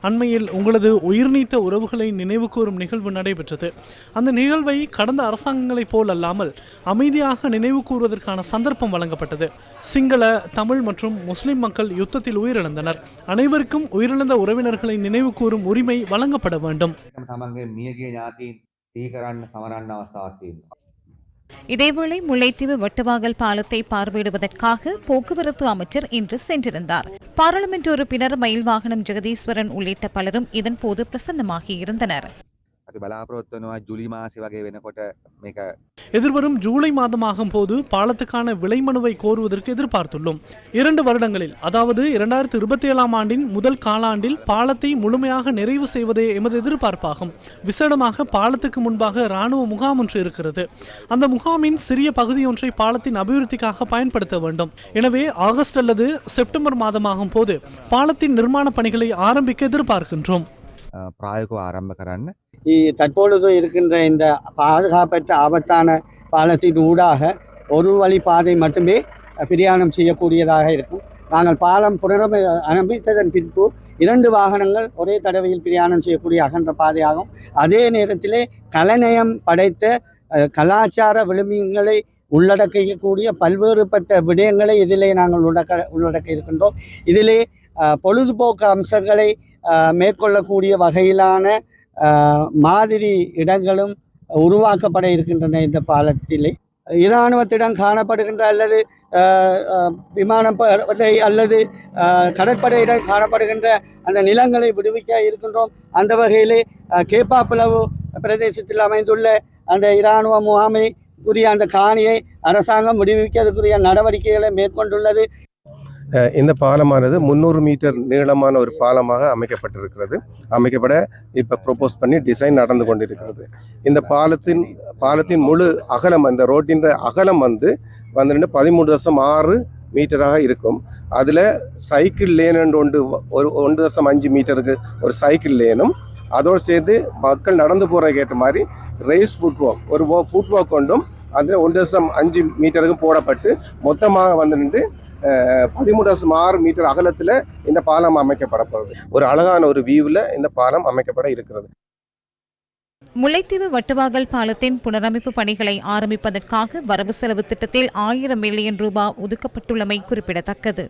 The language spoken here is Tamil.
அண்மையில் உங்களது உயிர்நீத்த உறவுகளை நினைவுகூரும் நிகழ்வு நடைபெற்றது. அந்த நிகழ்வை கடந்த அரசாங்கங்களைப் போல் அல்லாமல் அமைதியாக நினைவு கூறுவதற்கான சந்தர்ப்பம் வழங்கப்பட்டது. சிங்கள தமிழ் மற்றும் முஸ்லிம் மக்கள் யுத்தத்தில் உயிரிழந்தனர். அனைவருக்கும் உயிரிழந்த உறவினர்களை நினைவு கூறும் உரிமை வழங்கப்பட வேண்டும். இதேவேளை முல்லைத்தீவு வட்டவாகல் பாலத்தை பார்வையிடுவதற்காக போக்குவரத்து அமைச்சர் இன்று சென்றிருந்தார். பாராளுமன்ற உறுப்பினர் மயில் வாகனம் ஜெகதீஸ்வரன் உள்ளிட்ட பலரும் இதன்போது பிரசன்னமாகியிருந்தனர் අපි எதிர்வரும் ஜூலை மாதமாகும் போது பாலத்துக்கான விலை மனுவை கோருவதற்கு எதிர்பார்த்துள்ளோம். இரண்டு வருடங்களில் அதாவது இரண்டாயிரத்தி இருபத்தி ஏழாம் ஆண்டின் முதல் காலாண்டில் பாலத்தை முழுமையாக நிறைவு செய்வதே எமது எதிர்பார்ப்பாகும். விசேடமாக பாலத்துக்கு முன்பாக இராணுவ முகாம் ஒன்று இருக்கிறது. அந்த முகாமின் சிறிய பகுதியொன்றை பாலத்தின் அபிவிருத்திக்காக பயன்படுத்த வேண்டும். எனவே ஆகஸ்ட் அல்லது செப்டம்பர் மாதமாகும் போது பாலத்தின் நிர்மாண பணிகளை ஆரம்பிக்க எதிர்பார்க்கின்றோம். ප්‍රායකව ආරම්භ කරන්න இ- தற்பொழுது இருக்கின்ற இந்த பாதுகாப்பற்ற ஆபத்தான பாலத்தின் ஊடாக ஒரு வழி பாதை மட்டுமே பிரயாணம் செய்யக்கூடியதாக இருக்கும் நாங்கள் பாலம் புனரமை அமைத்ததன் பின்பு இரண்டு வாகனங்கள் ஒரே தடவையில் பிரயாணம் செய்யக்கூடிய அகன்ற பாதையாகும் அதே நேரத்திலே கலைநயம் படைத்த அஹ், கலாச்சார விழுமியங்களை உள்ளடக்கக்கூடிய பல்வேறுபட்ட விடயங்களை இதிலே நாங்கள் உள்ளடக்க உள்ளடக்க இருக்கின்றோம் இதிலே அஹ், பொழுதுபோக்கு அம்சங்களை அஹ், மேற்கொள்ளக்கூடிய வகையிலான மாதிரி இடங்களும் உருவாக்கப்பட இருக்கின்றன இந்த பாலத்திலே. இராணுவத்திடம் காணப்படுகின்ற அல்லது விமானம் விமானப்படை அல்லது கடற்படையிடம் காணப்படுகின்ற அந்த நிலங்களை விடுவிக்க இருக்கின்றோம். அந்த வகையிலே கேப்பாப்பிளவு பிரதேசத்தில் அமைந்துள்ள அந்த இராணுவ முகாமை உரிய அந்த காணியை அரசாங்கம் விடுவிக்கிறதுக்குரிய நடவடிக்கைகளை மேற்கொண்டுள்ளது. இந்த பாலமானது முந்நூறு மீட்டர் நீளமான ஒரு பாலமாக அமைக்கப்பட்டிருக்கிறது. அமைக்கப்பட இப்போ ப்ரொப்போஸ் பண்ணி டிசைன் நடந்து கொண்டிருக்கிறது. இந்த பாலத்தின் பாலத்தின் முழு அகலம் அந்த ரோட்டின் அகலம் வந்து வந்துட்டு பதிமூணு தசம் ஆறு மீட்டராக இருக்கும். அதில் சைக்கிள் லேன் ஒன்று ஒரு ஒன்று தசம் அஞ்சு மீட்டருக்கு ஒரு சைக்கிள் லேனும் அதோடு சேர்த்து மக்கள் நடந்து போகிறதுக்கு ஏற்ற மாதிரி ரேஸ் ஃபுட் வாக் ஒரு ஃபுட் வாக் கொண்டும் அதில் ஒன்று தசம் அஞ்சு மீட்டருக்கு போடப்பட்டு மொத்தமாக வந்து நின்று பதிமூன்று சுமார் ஆறு மீட்டர் அகலத்தில் இந்த பாலம் அமைக்கப்பட போகுது. ஒரு அழகான ஒரு வியூவில் இந்த பாலம் அமைக்கப்பட இருக்கிறது. முல்லைத்தீவு வட்டுவாகல் பாலத்தின் புனரமைப்பு பணிகளை ஆரம்பிப்பதற்காக வரவு செலவு திட்டத்தில் ஆயிரம் மில்லியன் ரூபாய் ஒதுக்கப்பட்டுள்ளமை குறிப்பிடத்தக்கது.